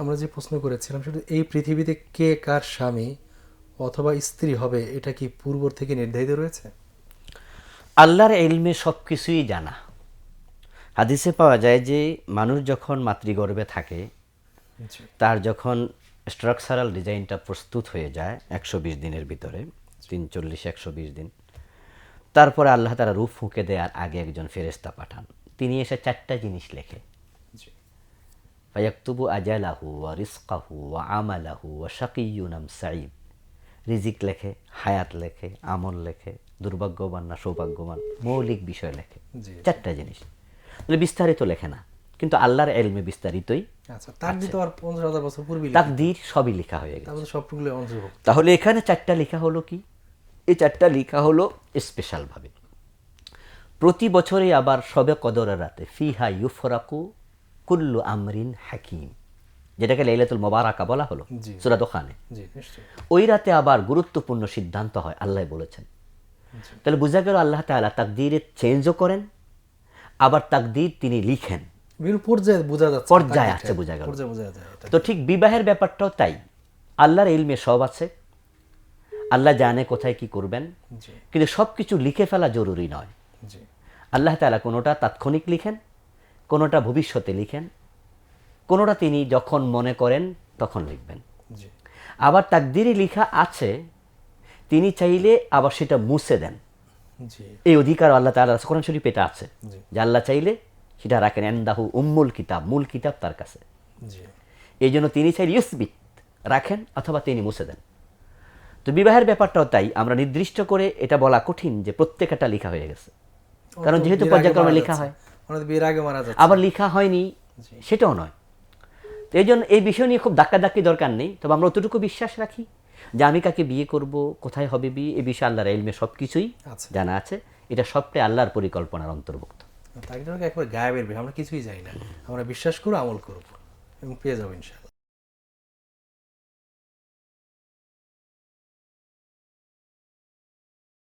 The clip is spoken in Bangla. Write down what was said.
আমরা যে প্রশ্ন করেছিলাম শুধু এই পৃথিবীতে কে কার স্বামী অথবা স্ত্রী হবে এটা কি পূর্ব থেকে নির্ধারিত রয়েছে? আল্লাহর এলমে সব কিছুই জানা। হাদিসে পাওয়া যায় যে মানুষ যখন মাতৃগর্ভে থাকে তার যখন স্ট্রাকচারাল ডিজাইনটা প্রস্তুত হয়ে যায় একশো বিশ দিনের ভিতরে তিন চল্লিশ একশো বিশ দিন তারপরে আল্লাহ তারা রূপ ফুঁকে দেওয়ার আগে একজন ফেরেস্তা পাঠান। তিনি এসে চারটা জিনিস লেখে। ফায়াক্তুবু আজালাহু ওয়া রিস্কাহু ওয়া আমালাহু ওয়া শাকিয়ুন আম সাঈদ রিজিক লেখে হায়াত লেখে আমল লেখে দুর্ভাগ্যবান না সৌভাগ্যবান মৌলিক বিষয় লেখে। চারটা জিনিস। বিস্তারিত লেখে না কিন্তু আল্লাহর এলমে বিস্তারিতই আচ্ছা বছর তাকদীর সবই লেখা হয়ে গেছে। তাহলে এখানে চারটা লেখা হলো কি? এই চারটা লেখা হলো স্পেশালভাবে প্রতি বছরই আবার সবে কদরের রাতে ফিহা ইউফরাকু কুল্লু আমরিন হাকিম যেটাকে লাইলাতুল মোবারাকা বলা হলো সুরাত ওখানে ওই রাতে আবার গুরুত্বপূর্ণ সিদ্ধান্ত হয় আল্লাহ বলেছেন। তাহলে বোঝা গেল আল্লাহ তাআলা তাকদীরে চেঞ্জও করেন আবার তাকদীর তিনি লিখেন। পর্যায়ে বোঝা যাচ্ছে পর্যায়ে আছে বোঝা গেল। তো ঠিক বিবাহের ব্যাপারটাও তাই। আল্লাহর ইলমে সব আছে। আল্লাহ জানে কোথায় কি করবেন। কিন্তু সব কিছু লিখে ফেলা জরুরি নয়। আল্লাহ তাআলা কোনোটা তাৎক্ষণিক লিখেন কোনোটা ভবিষ্যতে লিখেন কোনোটা তিনি যখন মনে করেন তখন লিখবেন। আবার তাকদিরে লিখা আছে তিনি চাইলে আবার সেটা মুছে দেন। এই অধিকার আল্লাহ তাআলা কোরআন শরীফ এটা আছে। যে আল্লাহ চাইলে সেটা রাখেন এন্দাহু উম্মুল কিতাব মূল কিতাব তার কাছে। এই জন্য তিনি চাইলে ইউসবিত রাখেন অথবা তিনি মুছে দেন। তো বিবাহের ব্যাপারটাও তাই আমরা নির্দিষ্ট করে এটা বলা কঠিন যে প্রত্যেকটা লেখা হয়ে গেছে। কারণ যেহেতু পর্যায়ক্রমে লেখা হয়। বিয়ের আগে মারা যায় আবার লেখা হয়নি সেটাও নয়। তো এই জন্য এই বিষয় নিয়ে খুব ধাক্কাধাক্কি দরকার নেই। তবে আমরা অতটুকু বিশ্বাস রাখি যে আমি কাকে বিয়ে করব কোথায় হবে বিয়ে এ বিষয়ে আল্লাহর এলমে সব কিছুই আচ্ছা। জানা আছে। এটা সবটাই আল্লাহর পরিকল্পনার অন্তর্ভুক্ত। তাকদিরকে একবার গায়েবের আমরা কিছুই জানি না। আমরা বিশ্বাস করব আমল করব এবং পেয়ে যাব ইনশাল্লাহ